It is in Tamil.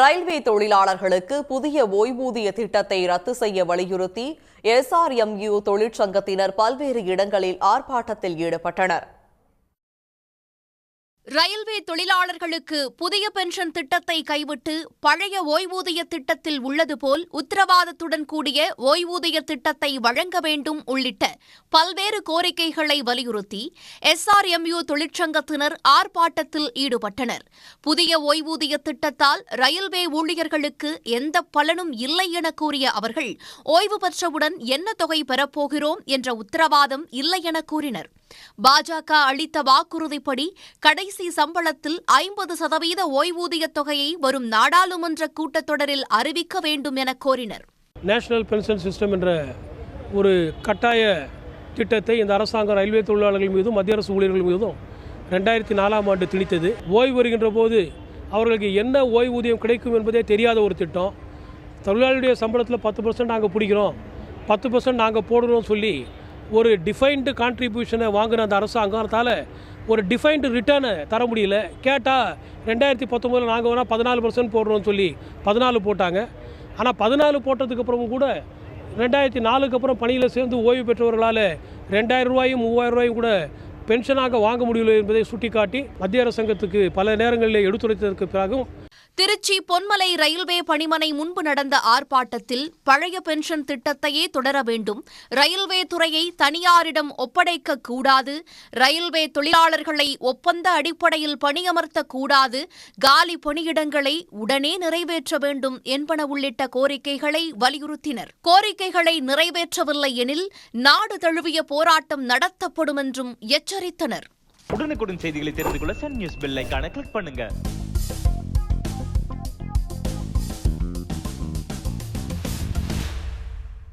ரயில்வே தொழிலாளர்களுக்கு புதிய ஓய்வூதிய திட்டத்தை ரத்து செய்ய வலியுறுத்தி எஸ்ஆர்எம்யூ தொழிற்சங்கத்தினர் பல்வேறு இடங்களில் ஆர்ப்பாட்டத்தில் ஈடுபட்டனர். ரயில்வே தொழிலாளர்களுக்கு புதிய பென்ஷன் திட்டத்தை கைவிட்டு பழைய ஓய்வூதிய திட்டத்தில் உள்ளது போல் உத்தரவாதத்துடன் கூடிய ஓய்வூதிய திட்டத்தை வழங்க வேண்டும் உள்ளிட்ட பல்வேறு கோரிக்கைகளை வலியுறுத்தி எஸ்ஆர்எம்யூ தொழிற்சங்கத்தினர் ஆர்ப்பாட்டத்தில் ஈடுபட்டனர். புதிய ஓய்வூதிய திட்டத்தால் ரயில்வே ஊழியர்களுக்கு எந்த பலனும் இல்லை என கூறிய அவர்கள் ஓய்வு பெற்றவுடன் என்ன தொகை பெறப்போகிறோம் என்ற உத்தரவாதம் இல்லை என கூறினர். பாஜக அளித்த வாக்குறுதிப்படி கடைசி சம்பளத்தில் ஐம்பது சதவீத ஓய்வூதியத் தொகையை வரும் நாடாளுமன்ற கூட்டத்தொடரில் அறிவிக்க வேண்டும் என கோரினர். நேஷனல் பென்ஷன் சிஸ்டம் என்ற ஒரு கட்டாய திட்டத்தை இந்த அரசாங்கம் ரயில்வே தொழிலாளர்கள் மீதும் மத்திய அரசு ஊழியர்கள் மீதும் ரெண்டாயிரத்தி நாலாம் ஆண்டு திணித்தது. ஓய்வு வருகின்ற போது அவர்களுக்கு என்ன ஓய்வூதியம் கிடைக்கும் என்பதே தெரியாத ஒரு திட்டம். தொழிலாளருடைய சம்பளத்தில் பத்து பர்சன்ட் நாங்கள் பிடிக்கிறோம். பத்து பர்சன்ட் நாங்கள் போடுறோம் சொல்லி ஒரு டிஃபைன்டு கான்ட்ரிபியூஷனை வாங்கின அந்த அரசாங்கத்தால் ஒரு டிஃபைன்டு ரிட்டர்னை தர முடியல. கேட்டால் ரெண்டாயிரத்தி பத்தொம்போதில் நாங்கள் வேணால் பதினாலு பர்சன்ட் போடுறோம்னு சொல்லி பதினாலு போட்டாங்க. ஆனால் பதினாலு போட்டதுக்கப்புறமும் கூட ரெண்டாயிரத்தி நாலுக்கு அப்புறம் பணியில் சேர்ந்து ஓய்வு பெற்றவர்களால் ரெண்டாயிரம் ரூபாயும் மூவாயிரம் ரூபாயும் கூட பென்ஷனாக வாங்க முடியல என்பதை சுட்டிக்காட்டி மத்திய அரசாங்கத்துக்கு பல நேரங்களில் எடுத்துரைத்ததற்கு பிறகும் திருச்சி பொன்மலை ரயில்வே பணிமனை முன்பு நடந்த ஆர்ப்பாட்டத்தில் பழைய பென்ஷன் திட்டத்தையே தொடர வேண்டும். ரயில்வே துறையை தனியாரிடம் ஒப்படைக்க கூடாது ரயில்வே தொழிலாளர்களை ஒப்பந்த அடிப்படையில் பணியமர்த்த கூடாது காலி பணியிடங்களை உடனே நிறைவேற்ற வேண்டும் என்பன உள்ளிட்ட கோரிக்கைகளை வலியுறுத்தினர். கோரிக்கைகளை நிறைவேற்றவில்லை எனில் நாடு தழுவிய போராட்டம் நடத்தப்படும் என்றும் எச்சரித்தனர். உடனுக்குடன் செய்திகளை தெரிந்து கொள்ள சன் நியூஸ் பெல் கிளிக் பண்ணுங்க.